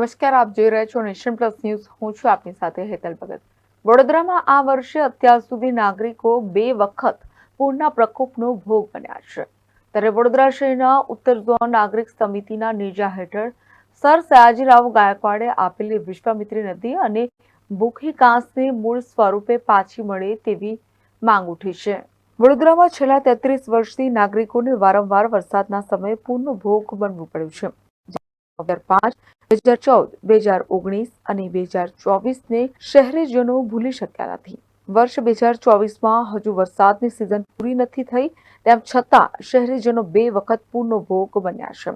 નમસ્કાર, આપ જોઈ રહ્યા છો નેશન પ્લસ ન્યૂઝ. હું છું આપની સાથે હેતલ ભગત. વડોદરામાં આ વર્ષે અત્યાર સુધી નાગરિકો બે વખત પૂરના પ્રકોપનો ભોગ બન્યા છે. ત્યારે વડોદરા શહેરના ઉત્તર ઝોન નાગરિક સમિતિના નેજા હેઠળ સર સયાજીરાવ ગાયકવાડે આપેલી વિશ્વામિત્રી નદી અને ભૂખી કાંસને મૂળ સ્વરૂપે પાછી મળે તેવી માંગ ઉઠી છે. વડોદરામાં છેલ્લા તેત્રીસ વર્ષથી નાગરિકોને વારંવાર વરસાદના સમયે પૂરનો ભોગ બનવું પડ્યું છે. બે હજાર ચૌદ, બે હજાર ઓગણીસ અને બે હજાર ચોવીસને શહેરીજનો ભૂલી શક્યા નથી. વર્ષ બે હજાર ચોવીસમાં હજુ વરસાદની સિઝન પૂરી નથી થઈ, તેમ છતાં શહેરીજનો બે વખત પૂરનો ભોગ બન્યા છે.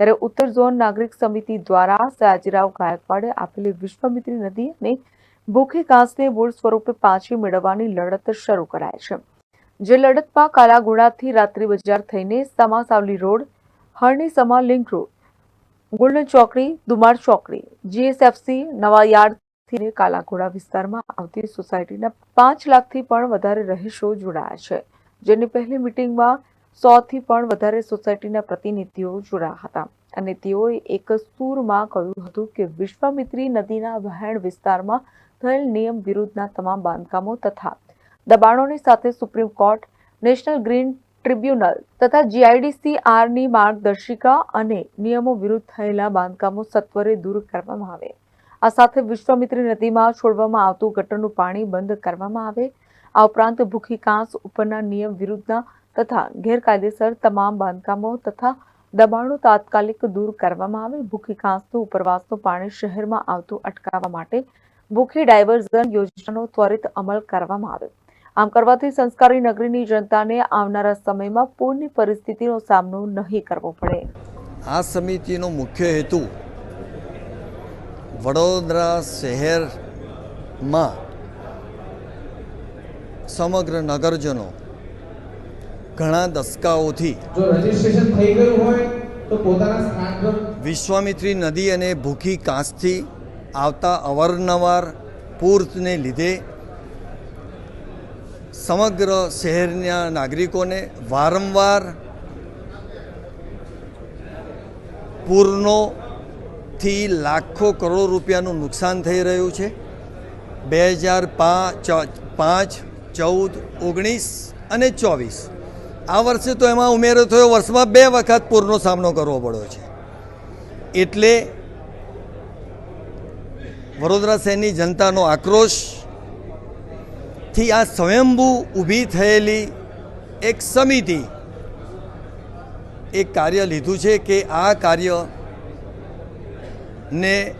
ત્યારે ઉત્તર ઝોન નાગરિક સમિતિ દ્વારા સયાજીરાવ ગાયકવાડે આપેલી વિશ્વામિત્રી નદી અને ભૂખી ઘાસને મૂળ સ્વરૂપે પાછી મેળવવાની લડત શરૂ કરાય છે. જે લડતમાં કાલાગુડાથી રાત્રિ બજાર થઈને Samasavli road Harni Sama link road golden ચોકડી, દુમાર ચોકડી જીએસએફસી નવા યાર્ડથી કાલાઘોડા વિસ્તારમાં આવતી સોસાયટીના પાંચ લાખથી પણ વધારે રહીશો જોડાયા છે. જેની પહેલી મિટિંગમાં સોથી પણ વધારે સોસાયટીના પ્રતિનિધિઓ જોડાયા હતા અને તેઓએ એક સૂરમાં કહ્યું હતું કે વિશ્વામિત્રી નદીના વહેણ વિસ્તારમાં થયેલ નિયમ વિરુદ્ધના તમામ બાંધકામો તથા દબાણોની સાથે Supreme Court, National Green Tribunal તથા જીઆઈડીસીઆરની માર્ગદર્શિકા અને નિયમો વિરુદ્ધ થયેલા બાંધકામો સત્વરે દૂર કરવામાં આવે. આ સાથે વિશ્વામિત્રી નદીમાં છોડવામાં આવતું ગટરનું પાણી બંધ કરવામાં આવે. આ ઉપરાંત ભૂખી કાંસ ઉપરના નિયમ વિરુદ્ધના તથા ગેરકાયદેસર તમામ બાંધકામો તથા દબાણો તાત્કાલિક દૂર કરવામાં આવે. ભૂખી કાંસનું ઉપરવાસનું પાણી શહેરમાં આવતું અટકાવવા માટે ભૂખી ડાયવર્ઝન યોજનાનો ત્વરિત અમલ કરવામાં આવે. આમ કરવાથી સંસ્કારી નગરીની જનતાને આવનારા સમયમાં પૂરની પરિસ્થિતિનો સામનો નહીં કરવો પડે. આ સમિતિનો મુખ્ય હેતુ વડોદરા શહેરમાં સમગ્ર નગરજનો ઘણા દસકાઓથી જો રજીસ્ટ્રેશન થઈ ગયું હોય તો પોતાના સ્થાન પર વિશ્વામિત્રી નદી અને ભૂખી કાંસથી આવતા અવારનવાર પૂરને લીધે સમગ્ર શહેરના નાગરિકોને વારંવાર પૂરનોથી લાખો કરોડ રૂપિયાનું નુકસાન થઈ રહ્યું છે. બે હજાર પાંચ, ચૌદ, ઓગણીસ અને ચોવીસ. આ વર્ષે તો એમાં ઉમેરો થયો, વર્ષમાં બે વખત પૂરનો સામનો કરવો પડ્યો છે. એટલે વડોદરા શહેરની જનતાનો આક્રોશ થી આ સ્વયંભૂ ઊભી થયેલી એક સમિતિ એક કાર્ય લીધું છે કે આ કાર્ય ને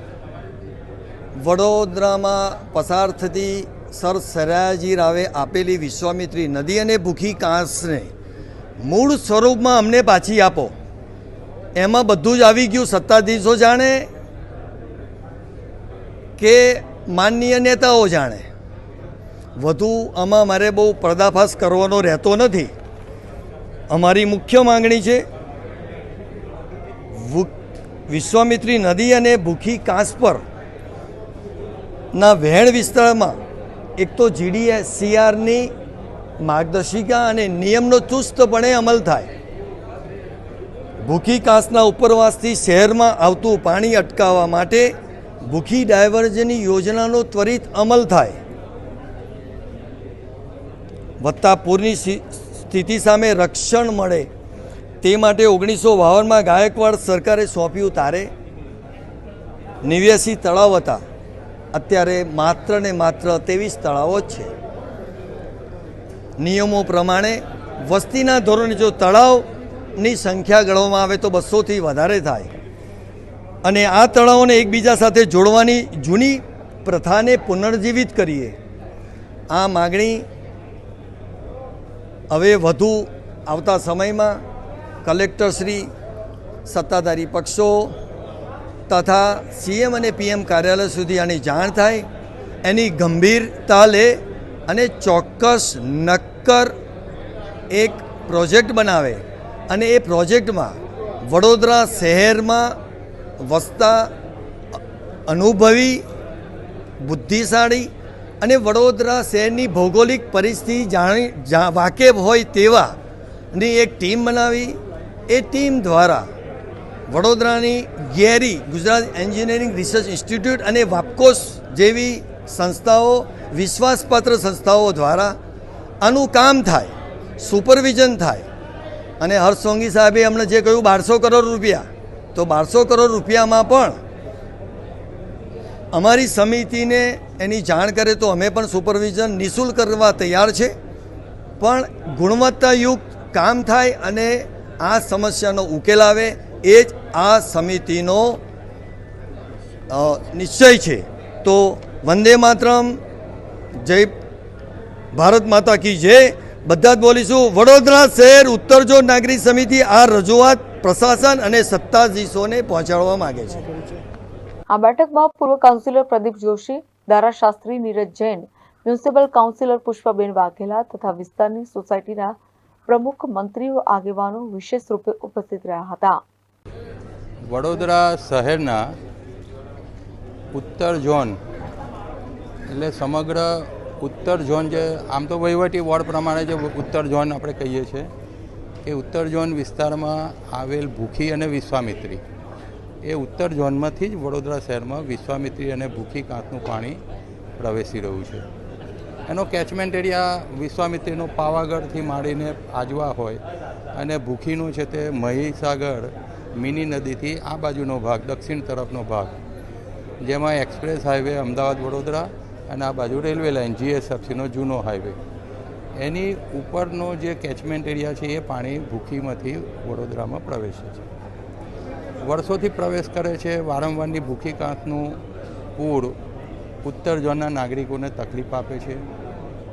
વડોદરામાં પસાર થતી સર સયાજી રાવે આપેલી વિશ્વામિત્રી નદી અને ભૂખી કાંસને મૂળ સ્વરૂપમાં અમને પાછી આપો. એમાં બધું જ આવી ગયું. સત્તાધીશો જાણે કે માનનીય નેતાઓ જાણે. વધુ આમાં મારે બહુ પર્દાફાશ કરવાનો રહેતો નથી. અમારી મુખ્ય માંગણી છે વિશ્વામિત્રી નદી અને ભૂખી કાંસ પર. ના વહેણ વિસ્તારમાં એક તો જીડીએ સીઆરની માર્ગદર્શિકા અને નિયમનો ચુસ્તપણે અમલ થાય. ભૂખી કાંસના ઉપરવાસથી શહેરમાં આવતું પાણી અટકાવવા માટે ભૂખી ડાયવર્જનની યોજનાનો ત્વરિત અમલ થાય. વધતા પૂરની સ્થિ- સ્થિતિ સામે રક્ષણ મળે તે માટે ઓગણીસો બાવનમાં ગાયકવાડ સરકારે સોંપ્યું તારે. નેવ્યાસી તળાવ હતા. અત્યારે માત્ર ને માત્ર ત્રેવીસ તળાવો જ છે. નિયમો પ્રમાણે વસ્તીના ધોરણે જો તળાવની સંખ્યા ગણવામાં આવે તો બસોથી વધારે થાય. અને આ તળાવોને એકબીજા સાથે જોડવાની જૂની પ્રથાને પુનર્જીવિત કરીએ. આ માગણી હવે વધુ આવતા સમયમાં કલેક્ટરશ્રી સત્તાધારી પક્ષો તથા સીએમ અને પીએમ કાર્યાલય સુધી આની જાણ થાય, એની ગંભીરતા લે અને ચોક્કસ નક્કર એક પ્રોજેક્ટ બનાવે અને એ પ્રોજેક્ટમાં વડોદરા શહેરમાં વસતા અનુભવી, બુદ્ધિશાળી અને વડોદરા શહેરની ભૌગોલિક પરિસ્થિતિ જાણી વાકેફ હોય તેવાની એક ટીમ બનાવી. એ ટીમ દ્વારા વડોદરાની GERI Gujarat Engineering Research Institute અને વાપકોસ જેવી સંસ્થાઓ, વિશ્વાસપાત્ર સંસ્થાઓ દ્વારા આનું કામ થાય, સુપરવિઝન થાય. અને હર્ષ સોંગી સાહેબે હમણાં જે કહ્યું, બારસો કરોડ રૂપિયા. તો બારસો કરોડ રૂપિયામાં પણ અમારી સમિતિને એની જાણ કરે તો અમે પણ સુપરવિઝન નિઃશુલ્ક કરવા તૈયાર છે. પણ ગુણવત્તાયુક્ત કામ થાય અને આ સમસ્યાનો ઉકેલ આવે એ જ આ સમિતિનો નિશ્ચય છે. તો વંદે માતરમ, જય ભારત માતા કી જય. બધા જ બોલીશું, વડોદરા શહેર ઉત્તર ઝોન નાગરિક સમિતિ આ રજૂઆત પ્રશાસન અને સત્તાધીશોને પહોંચાડવા માગે છે. આ બેઠકમાં પૂર્વ કાઉન્સિલર પ્રદીપ જોશી, ધારાશાસ્ત્રી નીરજ જૈન, મ્યુનિસિપલ કાઉન્સિલર પુષ્પાબેન વાઘેલા તથા વિસ્તારની સોસાયટીના પ્રમુખ મંત્રીઓ આગેવાનો વિશેષ રૂપે ઉપસ્થિત રહ્યા હતા. વડોદરા શહેરના ઉત્તર ઝોન એટલે સમગ્ર ઉત્તર ઝોન જે આમ તો વહીવટી વોર્ડ પ્રમાણે જે ઉત્તર ઝોન આપણે કહીએ છીએ એ ઉત્તર ઝોન વિસ્તારમાં આવેલ ભૂખી અને વિશ્વામિત્રી એ ઉત્તર ઝોનમાંથી જ વડોદરા શહેરમાં વિશ્વામિત્રી અને ભૂખી કાંતનું પાણી પ્રવેશી રહ્યું છે. એનો કેચમેન્ટ એરિયા વિશ્વામિત્રીનો પાવાગઢથી માંડીને આજવા હોય અને ભૂખીનું છે તે મહીસાગર મિની નદીથી આ બાજુનો ભાગ, દક્ષિણ તરફનો ભાગ. જેમાં એક્સપ્રેસ હાઈવે, અમદાવાદ, વડોદરા અને આ બાજુ રેલવે લાઇન જીએસએફસીનો જૂનો હાઈવે. એની ઉપરનો જે કેચમેન્ટ એરિયા છે એ પાણી ભૂખીમાંથી વડોદરામાં પ્રવેશે છે. વર્ષોથી પ્રવેશ કરે છે, વારંવારની ભૂખી કાંતનું પૂર ઉત્તર ઝોનના નાગરિકોને તકલીફ આપે છે.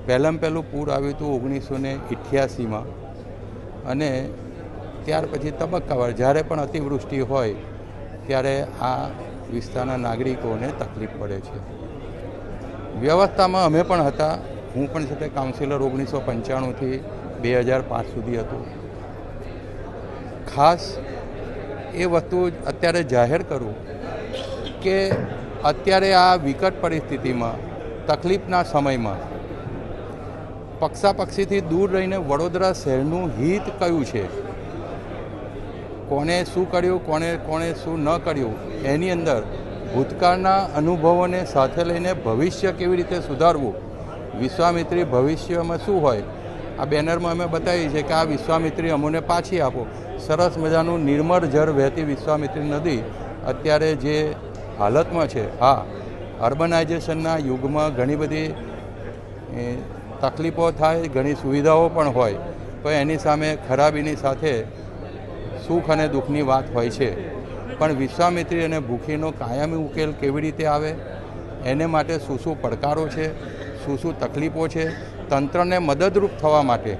પહેલાં પહેલું પૂર આવ્યું હતું ઓગણીસો ને અઠ્યાસીમાં અને ત્યાર પછી તબક્કાવાર જ્યારે પણ અતિવૃષ્ટિ હોય ત્યારે આ વિસ્તારના નાગરિકોને તકલીફ પડે છે. વ્યવસ્થામાં અમે પણ હતા. હું પણ છે તે કાઉન્સિલર ઓગણીસો પંચાણુંથી બે હજાર પાંચ સુધી હતું. ખાસ એ વસ્તુ અત્યારે જાહેર કરું કે અત્યારે આ વિકટ પરિસ્થિતિમાં, તકલીફના સમયમાં, પક્ષાપક્ષીથી દૂર રહીને વડોદરા શહેરનું હિત કયું છે? કોને શું કર્યું કોને કોણે શું ન કર્યું, એની અંદર ભૂતકાળના અનુભવોને સાથે લઈને ભવિષ્ય કેવી રીતે સુધારવું, વિશ્વામિત્રી ભવિષ્યમાં શું હોય? આ બેનરમાં અમે બતાવીએ છીએ કે આ વિશ્વામિત્રી અમોને પાછી આપો. સરસ મજાનું નિર્મળ જળ વહેતી વિશ્વામિત્રી નદી અત્યારે જે હાલતમાં છે, હા, અર્બનાઇઝેશનના યુગમાં ઘણી બધી તકલીફો થાય, ઘણી સુવિધાઓ પણ હોય, તો એની સામે ખરાબીની સાથે સુખ અને દુઃખની વાત હોય છે. પણ વિશ્વામિત્રી અને ભૂખીનો કાયમી ઉકેલ કેવી રીતે આવે? એને માટે શું શું પડકારો છે? શું શું તકલીફો છે? તંત્રને મદદરૂપ થવા માટે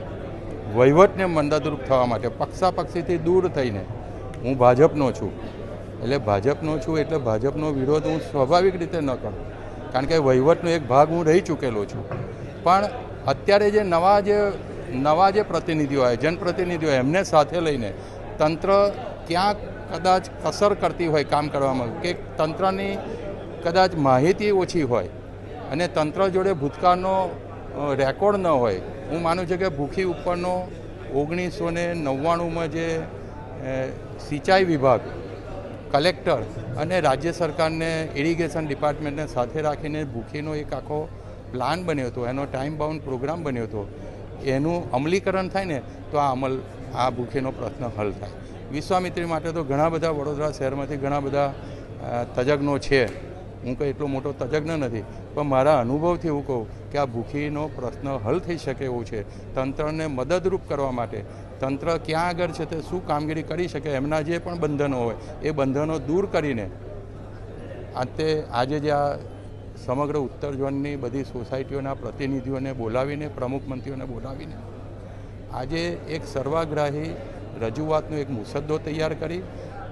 વહીવટને મદદરૂપ થવા માટે, પક્ષાપક્ષીથી દૂર થઈને હું ભાજપનો છું. એટલે ભાજપનો છું એટલે ભાજપનો વિરોધ હું સ્વાભાવિક રીતે ન કરું. કારણ કે વહીવટનો એક ભાગ હું રહી ચૂકેલો છું. પણ અત્યારે જે નવા જે નવા જે પ્રતિનિધિઓ હોય જનપ્રતિનિધિઓ એમને સાથે લઈને તંત્ર ક્યાંક કદાચ કસર કરતી હોય કામ કરવામાં, કે તંત્રની કદાચ માહિતી ઓછી હોય અને તંત્ર જોડે ભૂતકાળનો રેકોર્ડ ન હોય. હું માનું છું કે ભૂખી ઉપરનો ઓગણીસો ને નવ્વાણુંમાં જે સિંચાઈ વિભાગ, કલેક્ટર અને રાજ્ય સરકારને ઇરિગેશન ડિપાર્ટમેન્ટને સાથે રાખીને ભૂખીનો એક આખો પ્લાન બન્યો હતો, એનો ટાઈમ બાઉન્ડ પ્રોગ્રામ બન્યો હતો. એનું અમલીકરણ થાય ને, તો આ અમલ, આ ભૂખીનો પ્રશ્ન હલ થાય. વિશ્વામિત્રી માટે તો ઘણા બધા વડોદરા શહેરમાંથી ઘણા બધા તજજ્ઞો છે. હું કંઈ એટલો મોટો તજજ્ઞ નથી, પણ મારા અનુભવથી એવું કહું કે આ ભૂખીનો પ્રશ્ન હલ થઈ શકે એવું છે તંત્રને મદદરૂપ કરવા માટે. તંત્ર ક્યાં આગળ છે તે શું કામગીરી કરી શકે એમના જે પણ બંધનો હોય, એ બંધનો દૂર કરીને તે આજે જે આ સમગ્ર ઉત્તર ઝોનની બધી સોસાયટીઓના પ્રતિનિધિઓને બોલાવીને, પ્રમુખ મંત્રીઓને બોલાવીને આજે એક સર્વાગ્રાહી રજૂઆતનો એક મુસદ્દો તૈયાર કરી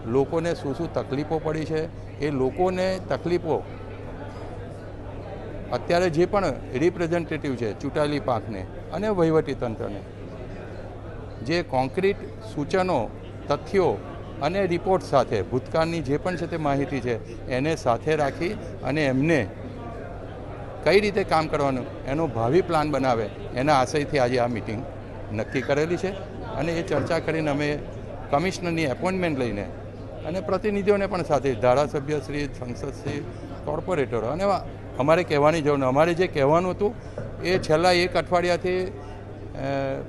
લોકોને શું શું તકલીફો પડી છે, એ લોકોને તકલીફો અત્યારે જે પણ રિપ્રેઝેન્ટેટિવ છે ચૂંટાયેલી પાંખને અને વહીવટી તંત્રને, જે કોન્ક્રીટ સૂચનો, તથ્યો અને રિપોર્ટ સાથે, ભૂતકાળની જે પણ છે તે માહિતી છે, એને સાથે રાખી અને એમને કઈ રીતે કામ કરવાનું, એનો ભાવિ પ્લાન બનાવે, એના આશયથી આજે આ મિટિંગ નક્કી કરેલી છે. અને એ ચર્ચા કરીને અમે કમિશનરની એપોઇન્ટમેન્ટ લઈને અને પ્રતિનિધિઓને પણ સાથે ધારાસભ્ય શ્રી, સંસદ કોર્પોરેટરો. અને અમારે કહેવાની જરૂર. અમારે જે કહેવાનું હતું એ છેલ્લા એક અઠવાડિયાથી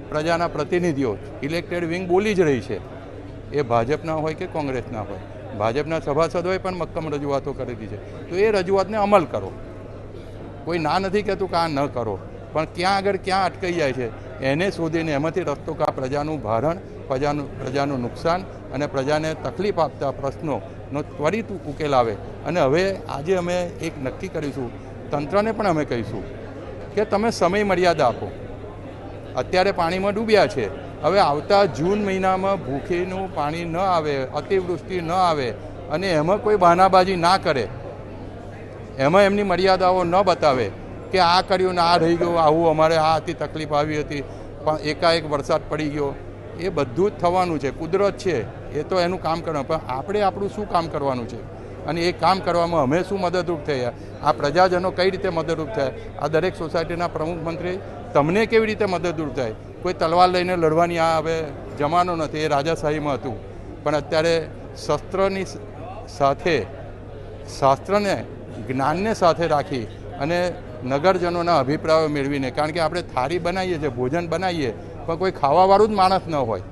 પ્રજાના પ્રતિનિધિઓ ઇલેક્ટેડ વિંગ બોલી જ રહી છે. એ ભાજપના હોય કે કોંગ્રેસના હોય. ભાજપના સભાસદોએ પણ મક્કમ રજૂઆતો કરેલી છે. તો એ રજૂઆતને અમલ કરો. કોઈ ના નથી કહેતું કે આ ન કરો. પણ ક્યાં આગળ ક્યાં અટકાઈ જાય છે? એને શોધીને એમાંથી રસ્તો કા પ્રજાનું ભારણ, પ્રજાનું પ્રજાનું નુકસાન અને પ્રજાને તકલીફ આપતા પ્રશ્નોનો ત્વરિત ઉકેલ આવે. અને હવે આજે અમે એક નક્કી કરીશું, તંત્રને પણ અમે કહીશું કે તમે સમય મર્યાદા આપો. અત્યારે પાણીમાં ડૂબ્યા છે. હવે આવતા જૂન મહિનામાં ભૂખીનું પાણી ન આવે, અતિવૃષ્ટિ ન આવે અને એમાં કોઈ બહાનાબાજી ના કરે. એમાં એમની મર્યાદાઓ ન બતાવે. કે આ કર્યું ને આ રહી ગયું, આવું અમારે આ હતી, તકલીફ આવી હતી, પણ એકાએક વરસાદ પડી ગયો. એ બધું જ થવાનું છે, કુદરત છે, એ તો એનું કામ કરવાનું. પણ આપણે આપણું શું કામ કરવાનું છે? અને એ કામ કરવામાં અમે શું મદદરૂપ થયા? આ પ્રજાજનો કઈ રીતે મદદરૂપ થયા? આ દરેક સોસાયટીના પ્રમુખ મંત્રી, તમને કેવી રીતે મદદરૂપ થાય? કોઈ તલવાર લઈને લડવાની આ હવે જમાનો નથી, એ રાજાશાહીમાં હતું. પણ અત્યારે શસ્ત્રની સાથે, શાસ્ત્રને, જ્ઞાનને સાથે રાખી અને નગરજનોના અભિપ્રાયો મેળવીને, કારણ કે આપણે થાળી બનાવીએ છીએ, ભોજન બનાવીએ, પણ કોઈ ખાવાવાળું જ માણસ ન હોય.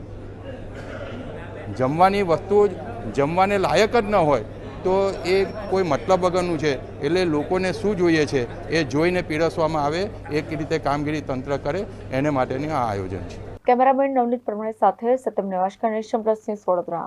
જમવાની વસ્તુ જમવાને લાયક જ ન હોય, તો એ કોઈ મતલબ વગરનું છે. એટલે લોકોને શું જોઈએ છે? એ જોઈને પીરસવામાં આવે, એક રીતે કામગીરી તંત્ર કરે, એને માટેનું આ આયોજન છે. કેમેરામેન નવનીત પ્રમાણે સાથે સત્યમ નેવાશકર નેશન પ્લસ ન્યૂઝ વડોદરા